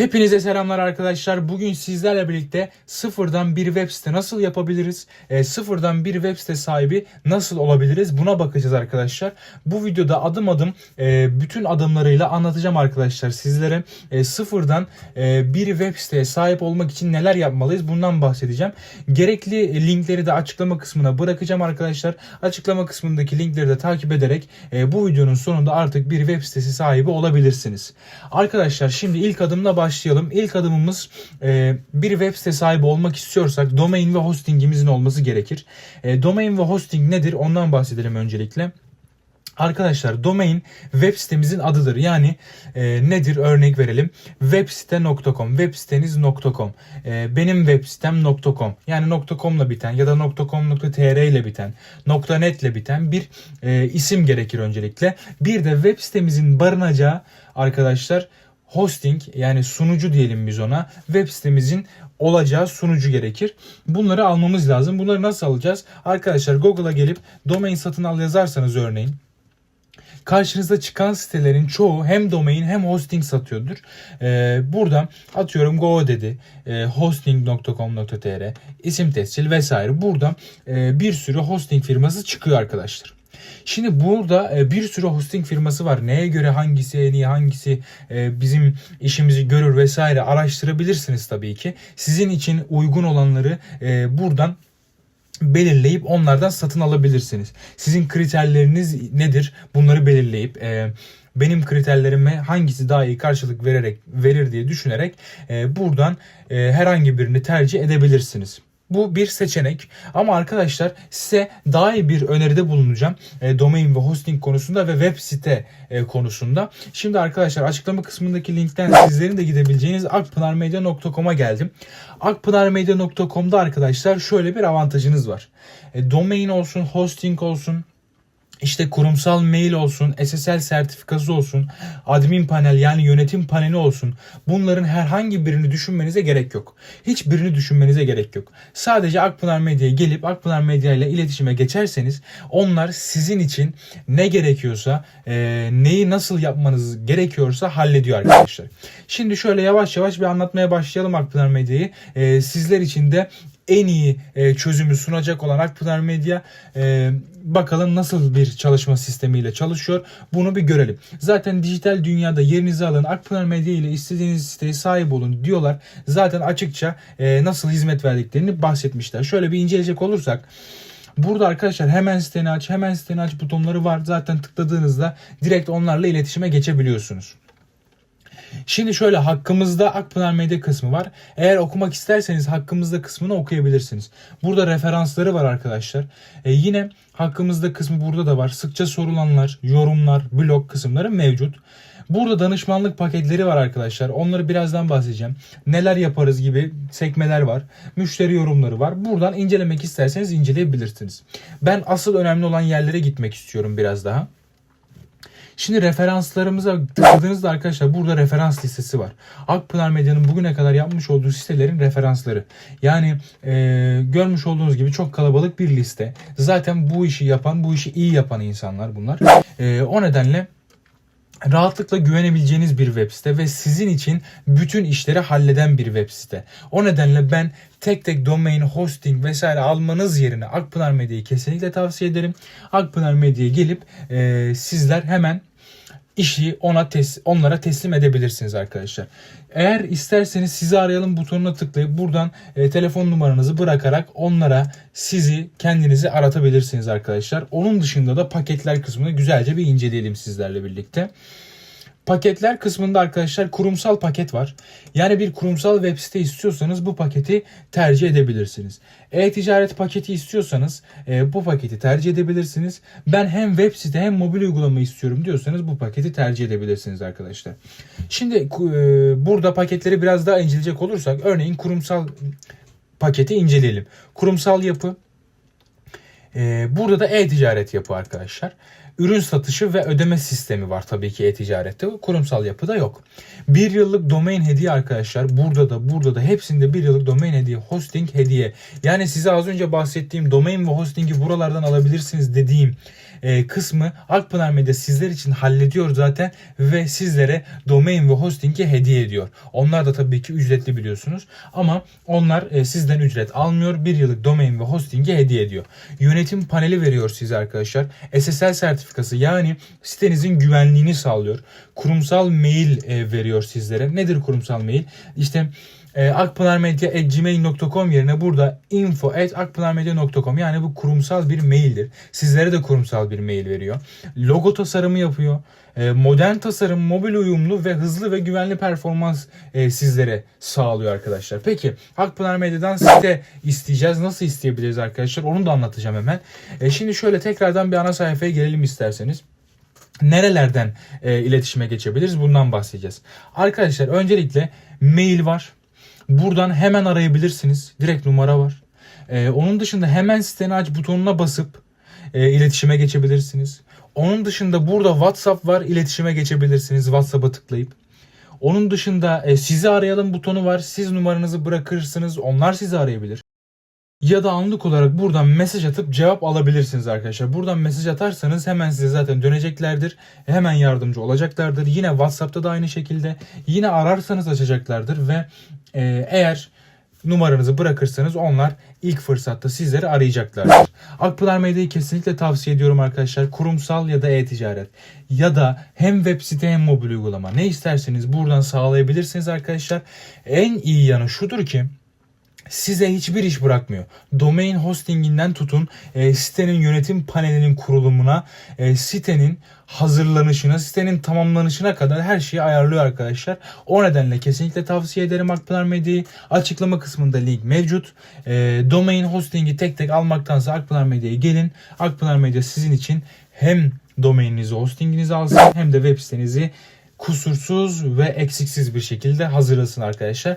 Hepinize selamlar arkadaşlar. Bugün sizlerle birlikte sıfırdan bir web site nasıl yapabiliriz? E, sıfırdan bir web site sahibi nasıl olabiliriz? Buna bakacağız arkadaşlar. Bu videoda adım adım e, bütün adımlarıyla anlatacağım arkadaşlar sizlere. E, sıfırdan e, bir web siteye sahip olmak için neler yapmalıyız? Bundan bahsedeceğim. Gerekli linkleri de açıklama kısmına bırakacağım arkadaşlar. Açıklama kısmındaki linkleri de takip ederek e, bu videonun sonunda artık bir web sitesi sahibi olabilirsiniz. Arkadaşlar şimdi ilk adımla başlayalım. İlk adımımız e, bir web site sahibi olmak istiyorsak domain ve hostingimizin olması gerekir. E, domain ve hosting nedir? Ondan bahsedelim öncelikle. Arkadaşlar domain web sitemizin adıdır. Yani e, nedir örnek verelim. website.com, web siteniz.com, e, benim web sitem.com yani .com'la biten ya da .com.tr ile biten, .net ile biten bir e, isim gerekir öncelikle. Bir de web sitemizin barınacağı arkadaşlar hosting yani sunucu diyelim biz ona web sitemizin olacağı sunucu gerekir. Bunları almamız lazım. Bunları nasıl alacağız? Arkadaşlar Google'a gelip domain satın al yazarsanız örneğin karşınıza çıkan sitelerin çoğu hem domain hem hosting satıyordur. Ee, burada atıyorum GoDaddy, e, hosting.com.tr, isim tescil vesaire. Burada e, bir sürü hosting firması çıkıyor arkadaşlar. Şimdi burada e, bir sürü hosting firması var. Neye göre hangisi en iyi, hangisi e, bizim işimizi görür vesaire araştırabilirsiniz tabii ki. Sizin için uygun olanları e, buradan belirleyip onlardan satın alabilirsiniz. Sizin kriterleriniz nedir? Bunları belirleyip benim kriterlerime hangisi daha iyi karşılık vererek verir diye düşünerek buradan herhangi birini tercih edebilirsiniz. Bu bir seçenek ama arkadaşlar size daha iyi bir öneride bulunacağım e, domain ve hosting konusunda ve web site e, konusunda. Şimdi arkadaşlar açıklama kısmındaki linkten sizlerin de gidebileceğiniz akpınarmedia.com'a geldim. Akpınarmedia.com'da arkadaşlar şöyle bir avantajınız var. E, domain olsun, hosting olsun, işte kurumsal mail olsun, SSL sertifikası olsun, admin panel yani yönetim paneli olsun. Bunların herhangi birini düşünmenize gerek yok. Hiçbirini düşünmenize gerek yok. Sadece Akpınar Medya'ya gelip Akpınar Medya ile iletişime geçerseniz onlar sizin için ne gerekiyorsa, e, neyi nasıl yapmanız gerekiyorsa hallediyor arkadaşlar. Şimdi şöyle yavaş yavaş bir anlatmaya başlayalım Akpınar Medya'yı. E, sizler için de en iyi e, çözümü sunacak olan Akpınar Medya e, bakalım nasıl bir çalışma sistemiyle çalışıyor. Bunu bir görelim. Zaten dijital dünyada yerinizi alın. Akpınar Medya ile istediğiniz siteye sahip olun diyorlar. Zaten açıkça e, nasıl hizmet verdiklerini bahsetmişler. Şöyle bir inceleyecek olursak Burada arkadaşlar hemen siteni aç, hemen siteni aç butonları var. Zaten tıkladığınızda direkt onlarla iletişime geçebiliyorsunuz. Şimdi şöyle hakkımızda Akpınar Medya kısmı var. Eğer okumak isterseniz hakkımızda kısmını okuyabilirsiniz. Burada referansları var arkadaşlar. E, yine hakkımızda kısmı burada da var. Sıkça sorulanlar, yorumlar, blog kısımları mevcut. Burada danışmanlık paketleri var arkadaşlar. Onları birazdan bahsedeceğim. Neler yaparız gibi sekmeler var. Müşteri yorumları var. Buradan incelemek isterseniz inceleyebilirsiniz. Ben asıl önemli olan yerlere gitmek istiyorum biraz daha. Şimdi referanslarımıza tıkladığınızda arkadaşlar burada referans listesi var. Akpınar Medya'nın bugüne kadar yapmış olduğu sitelerin referansları. Yani e, görmüş olduğunuz gibi çok kalabalık bir liste. Zaten bu işi yapan, bu işi iyi yapan insanlar bunlar. E, o nedenle rahatlıkla güvenebileceğiniz bir web site ve sizin için bütün işleri halleden bir web site. O nedenle ben tek tek domain, hosting vesaire almanız yerine Akpınar Medya'yı kesinlikle tavsiye ederim. Akpınar Medya'ya gelip e, sizler hemen işi ona tes onlara teslim edebilirsiniz arkadaşlar. Eğer isterseniz sizi arayalım butonuna tıklayıp buradan e, telefon numaranızı bırakarak onlara sizi kendinizi aratabilirsiniz arkadaşlar. Onun dışında da paketler kısmını güzelce bir inceleyelim sizlerle birlikte. Paketler kısmında arkadaşlar kurumsal paket var. Yani bir kurumsal web site istiyorsanız bu paketi tercih edebilirsiniz. E-ticaret paketi istiyorsanız e, bu paketi tercih edebilirsiniz. Ben hem web site hem mobil uygulama istiyorum diyorsanız bu paketi tercih edebilirsiniz arkadaşlar. Şimdi e, burada paketleri biraz daha inceleyecek olursak örneğin kurumsal paketi inceleyelim. Kurumsal yapı e, burada da e-ticaret yapı arkadaşlar ürün satışı ve ödeme sistemi var tabii ki e-ticarette. Kurumsal yapıda yok. Bir yıllık domain hediye arkadaşlar. Burada da burada da hepsinde bir yıllık domain hediye. Hosting hediye. Yani size az önce bahsettiğim domain ve hostingi buralardan alabilirsiniz dediğim e, kısmı Akpınar Medya sizler için hallediyor zaten ve sizlere domain ve hostingi hediye ediyor. Onlar da tabii ki ücretli biliyorsunuz ama onlar e, sizden ücret almıyor. Bir yıllık domain ve hostingi hediye ediyor. Yönetim paneli veriyor size arkadaşlar. SSL sertifikası yani sitenizin güvenliğini sağlıyor. Kurumsal mail e, veriyor sizlere. Nedir kurumsal mail? İşte e, akpınarmedya.gmail.com yerine burada info.akpınarmedya.com yani bu kurumsal bir maildir. Sizlere de kurumsal bir mail veriyor. Logo tasarımı yapıyor. E, modern tasarım, mobil uyumlu ve hızlı ve güvenli performans e, sizlere sağlıyor arkadaşlar. Peki Akpınar Medya'dan site isteyeceğiz. Nasıl isteyebiliriz arkadaşlar? Onu da anlatacağım hemen. E, şimdi şöyle tekrardan bir ana sayfaya gelelim isterseniz nerelerden e, iletişime geçebiliriz bundan bahsedeceğiz. Arkadaşlar öncelikle mail var. Buradan hemen arayabilirsiniz. Direkt numara var. E, onun dışında hemen siteni aç butonuna basıp e, iletişime geçebilirsiniz. Onun dışında burada WhatsApp var. iletişime geçebilirsiniz. WhatsApp'a tıklayıp. Onun dışında e, sizi arayalım butonu var. Siz numaranızı bırakırsınız. Onlar sizi arayabilir. Ya da anlık olarak buradan mesaj atıp cevap alabilirsiniz arkadaşlar. Buradan mesaj atarsanız hemen size zaten döneceklerdir. Hemen yardımcı olacaklardır. Yine WhatsApp'ta da aynı şekilde. Yine ararsanız açacaklardır ve e, eğer numaranızı bırakırsanız onlar ilk fırsatta sizleri arayacaklardır. Akpınar Medya'yı kesinlikle tavsiye ediyorum arkadaşlar. Kurumsal ya da e-ticaret ya da hem web site hem mobil uygulama ne isterseniz buradan sağlayabilirsiniz arkadaşlar. En iyi yanı şudur ki size hiçbir iş bırakmıyor. Domain hostinginden tutun e, sitenin yönetim panelinin kurulumuna, e, sitenin hazırlanışına, sitenin tamamlanışına kadar her şeyi ayarlıyor arkadaşlar. O nedenle kesinlikle tavsiye ederim Akpınar Medya'yı. Açıklama kısmında link mevcut. E, domain hostingi tek tek almaktansa Akpınar Medya'ya gelin. Akpınar Medya sizin için hem domaininizi, hostinginizi alsın hem de web sitenizi kusursuz ve eksiksiz bir şekilde hazırlasın arkadaşlar.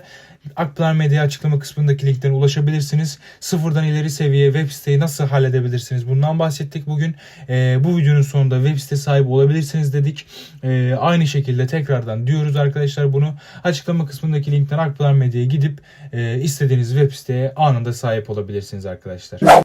Akpınar Medya açıklama kısmındaki linkten ulaşabilirsiniz. Sıfırdan ileri seviye web siteyi nasıl halledebilirsiniz? Bundan bahsettik bugün. Ee, bu videonun sonunda web site sahibi olabilirsiniz dedik. Ee, aynı şekilde tekrardan diyoruz arkadaşlar bunu. Açıklama kısmındaki linkten Akpınar Medya'ya gidip e, istediğiniz web siteye anında sahip olabilirsiniz arkadaşlar.